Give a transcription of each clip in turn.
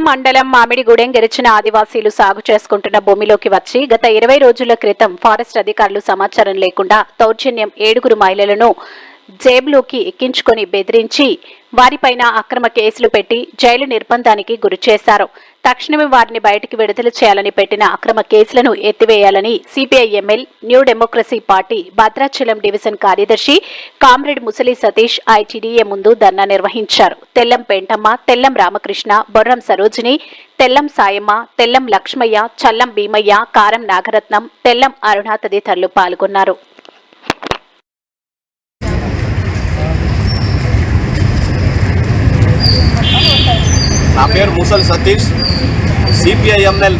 మండలం మామిడిగూడెం గెలిచిన ఆదివాసీలు సాగు చేసుకుంటున్న భూమిలోకి వచ్చి గత ఇరవై రోజుల క్రితం ఫారెస్ట్ అధికారులు సమాచారం లేకుండా దౌర్జన్యం ఏడుగురు మహిళలను జేబులోకి ఎక్కించుకొని బెదిరించి వారిపైన అక్రమ కేసులు పెట్టి జైలు నిర్బంధానికి గురి చేశారు తక్షణమే వారిని బయటికి విడుదల చేయాలని పెట్టిన అక్రమ కేసులను ఎత్తివేయాలని CPI ML new democracy party Bhadrachalam division కార్యదర్శి కామ్రేడ్ ముసలి సతీష్ ఐటీడీఏ ముందు ధర్నా నిర్వహించారు. తెల్లం పెంటమ్మ తెల్లం రామకృష్ణ బొర్రం సరోజిని తెల్లం సాయమ్మ తెల్లం లక్ష్మయ్య చల్లం భీమయ్య కారం నాగరత్నం తెల్లం అరుణ తదితరులు పాల్గొన్నారు. పేరు Musali Satish. CPI ML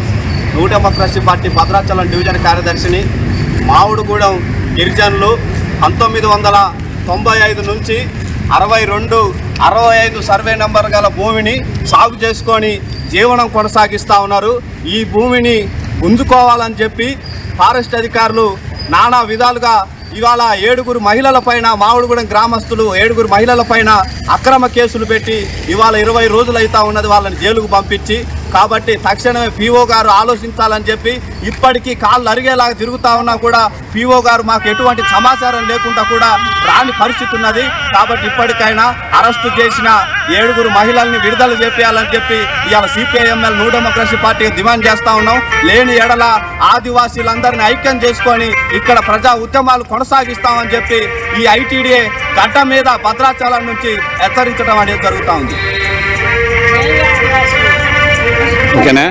new democracy party Bhadrachalam division కార్యదర్శిని. Mamidigudem గిరిజనులు పంతొమ్మిది వందల తొంభై ఐదు నుంచి అరవై రెండు అరవై ఐదు సర్వే నెంబర్ గల భూమిని సాగు చేసుకొని జీవనం కొనసాగిస్తూ ఉన్నారు. ఈ భూమిని గుంజుకోవాలని చెప్పి ఫారెస్ట్ అధికారులు నానా విధాలుగా ఇవాళ ఏడుగురు మహిళల పైన మామిడిగూడెం గ్రామస్తులు ఏడుగురు మహిళల పైన అక్రమ కేసులు పెట్టి ఇవాళ ఇరవై రోజులు అవుతా ఉన్నది వాళ్ళని జైలుకు పంపించి కాబట్టి తక్షణమే పీఓ గారు ఆలోచించాలని చెప్పి ఇప్పటికీ కాళ్ళు అరిగేలాగా తిరుగుతా ఉన్నా కూడా పీఓ గారు మాకు ఎటువంటి సమాచారం లేకుండా కూడా రాని పరిస్థితి ఉన్నది. కాబట్టి ఇప్పటికైనా అరెస్టు చేసిన ఏడుగురు మహిళల్ని విడుదల చేపేయాలని చెప్పి ఇవాళ సిపిఐఎంఎల్ న్యూ డెమోక్రసీ పార్టీకి డిమాండ్ చేస్తా ఉన్నాం. లేని ఎడల ఆదివాసీలందరినీ ఐక్యం చేసుకొని ఇక్కడ ప్రజా ఉద్యమాలు కొనసాగిస్తామని చెప్పి ఈ ఐటీడీఏ గడ్డ మీద భద్రాచలం నుంచి హెచ్చరించడం అనేది జరుగుతూ ఉంది. ఓకేనా?